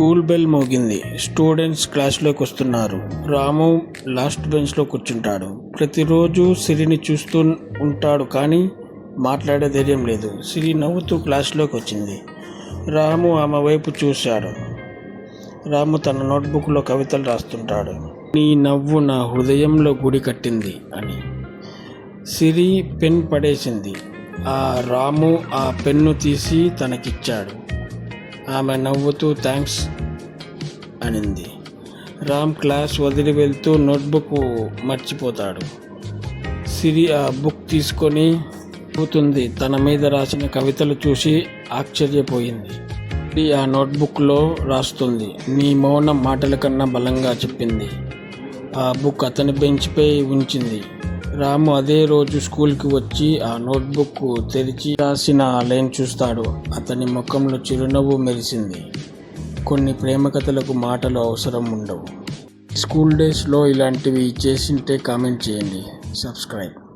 School bell మోగింది. Students క్లాస్లోకి వస్తున్నారు. రాము లాస్ట్ బెంచ్లో కూర్చుంటాడు. ప్రతిరోజు సిరిని చూస్తూ ఉంటాడు కానీ మాట్లాడే ధైర్యం లేదు. సిరి నవ్వుతూ క్లాస్లోకి వచ్చింది. రాము ఆమె వైపు చూశాడు. రాము తన నోట్బుక్లో కవితలు రాస్తుంటాడు. నీ నవ్వు నా హృదయంలో గుడి కట్టింది అని. సిరి పెన్ పడేసింది. ఆ రాము ఆ పెన్ను తీసి తనకిచ్చాడు. ఆమె నవ్వుతూ థ్యాంక్స్ అనింది. రామ్ క్లాస్ వదిలి వెళ్తూ నోట్బుక్ మర్చిపోతాడు. సిరి ఆ బుక్ తీసుకొని పోతుంది తన మీద రాసిన కవితలు చూసి ఆశ్చర్యపోయింది. సిరి ఆ నోట్బుక్లో రాస్తుంది. నీ మౌనం మాటల కన్నా బలంగా చెప్పింది. ఆ బుక్ అతని బెంచ్పై ఉంచింది. రాము అదే రోజు స్కూల్కి వచ్చి ఆ నోట్బుక్ తెరిచి రాసిన ఆ లైన్ చూస్తాడు. అతని ముఖంలో చిరునవ్వు మెరిసింది. కొన్ని ప్రేమ కథలకు మాటలు అవసరం ఉండవు. స్కూల్ డేస్లో ఇలాంటివి చేసింటే కామెంట్ చేయండి. సబ్స్క్రైబ్.